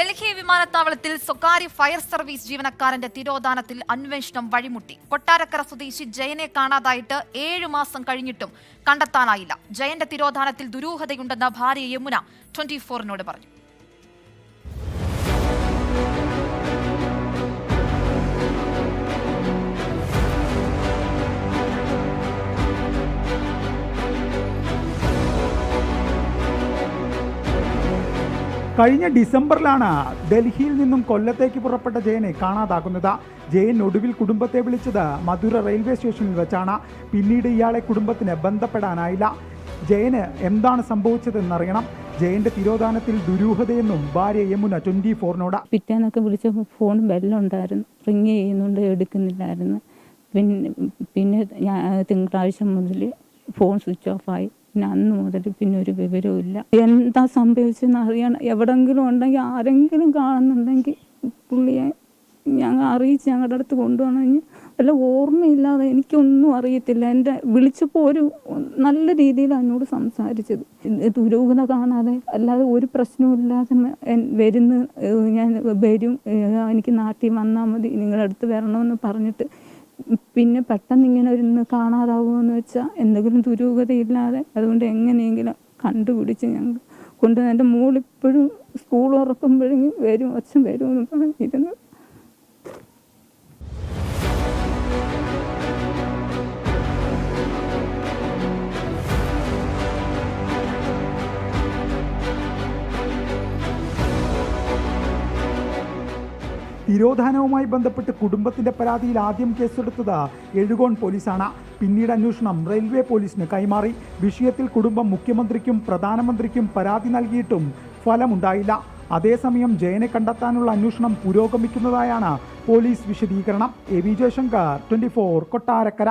ഡൽഹി വിമാനത്താവളത്തിൽ സ്വകാര്യ fire service ജീവനക്കാരന്റെ തിരോധാനത്തിൽ അന്വേഷണം വഴിമുട്ടി. കൊട്ടാരക്കര സ്വദേശി ജയനെ കാണാതായിട്ട് ഏഴു മാസം കഴിഞ്ഞിട്ടും കണ്ടെത്താനായില്ല. ജയന്റെ തിരോധാനത്തിൽ ദുരൂഹതയുണ്ടെന്ന ഭാര്യ യമുന ട്വന്റി ഫോറിനോട് പറഞ്ഞു. കഴിഞ്ഞ ഡിസംബറിലാണ് ഡൽഹിയിൽ നിന്നും കൊല്ലത്തേക്ക് പുറപ്പെട്ട ജയനെ കാണാതാകുന്നത്. ജയൻ ഒടുവിൽ കുടുംബത്തെ വിളിച്ചത് മധുര റെയിൽവേ സ്റ്റേഷനിൽ വെച്ചാണ്. പിന്നീട് ഇയാളെ കുടുംബത്തിന് ബന്ധപ്പെടാനായില്ല. ജയന് എന്താണ് സംഭവിച്ചതെന്നറിയണം. ജയന്റെ തിരോധാനത്തിൽ ദുരൂഹതയെന്നും ഭാര്യ യമുന ട്വന്റി ഫോറിനോട്. പിറ്റേന്നൊക്കെ വിളിച്ച ഫോൺ ബെല്ലുണ്ടായിരുന്നു. റിങ് ചെയ്യുന്നുണ്ട് എടുക്കുന്നില്ലായിരുന്നു. പിന്നെ പിന്നെ തിങ്കളാഴ്ച മുതൽ ഫോൺ സ്വിച്ച് ഓഫായി. പിന്നെ അന്ന് മുതൽ പിന്നെ ഒരു വിവരവും ഇല്ല എന്താ സംഭവിച്ചെന്ന് അറിയണം എവിടെങ്കിലും ഉണ്ടെങ്കിൽ ആരെങ്കിലും കാണുന്നുണ്ടെങ്കിൽ പുള്ളിയെ ഞങ്ങൾ അറിയിച്ച് ഞങ്ങളുടെ അടുത്ത് കൊണ്ടുപോകണമെങ്കിൽ വല്ല ഓർമ്മയില്ലാതെ എനിക്കൊന്നും അറിയത്തില്ല. എന്റെ വിളിച്ചപ്പോൾ ഒരു നല്ല രീതിയിൽ എന്നോട് സംസാരിച്ചത്. ദുരൂഹത കാണാതെ അല്ലാതെ ഒരു എൻ- വരുന്ന ഞാൻ വരും എനിക്ക് നാട്ടിൽ വന്നാൽ മതി നിങ്ങളുടെ അടുത്ത് വരണമെന്ന് പറഞ്ഞിട്ട് പിന്നെ പെട്ടെന്ന് ഇങ്ങനെ ഒരു കാണാതാവുമോ കാണാതാവുമെന്ന് വെച്ചാൽ എന്തെങ്കിലും ദുരൂഹതയില്ലാതെ അതുകൊണ്ട് എങ്ങനെയെങ്കിലും കണ്ടുപിടിച്ച് ഞങ്ങൾ കൊണ്ട് എന്റെ മോളിപ്പോഴും സ്കൂൾ തുറക്കുമ്പോഴെങ്കിൽ വരും അച്ഛൻ വരുമെന്ന് പറഞ്ഞിരുന്നു. തിരോധാനവുമായി ബന്ധപ്പെട്ട് കുടുംബത്തിന്റെ പരാതിയിൽ ആദ്യം കേസെടുത്തത് എഴുകോൺ പോലീസാണ്. പിന്നീട് അന്വേഷണം റെയിൽവേ പോലീസിന് കൈമാറി. വിഷയത്തിൽ കുടുംബം മുഖ്യമന്ത്രിക്കും പ്രധാനമന്ത്രിക്കും പരാതി നൽകിയിട്ടും ഫലമുണ്ടായില്ല. അതേസമയം ജയനെ കണ്ടെത്താനുള്ള അന്വേഷണം പുരോഗമിക്കുന്നതായാണ് പോലീസ് വിശദീകരണം. A V Jayashankar twenty four Kottarakkara.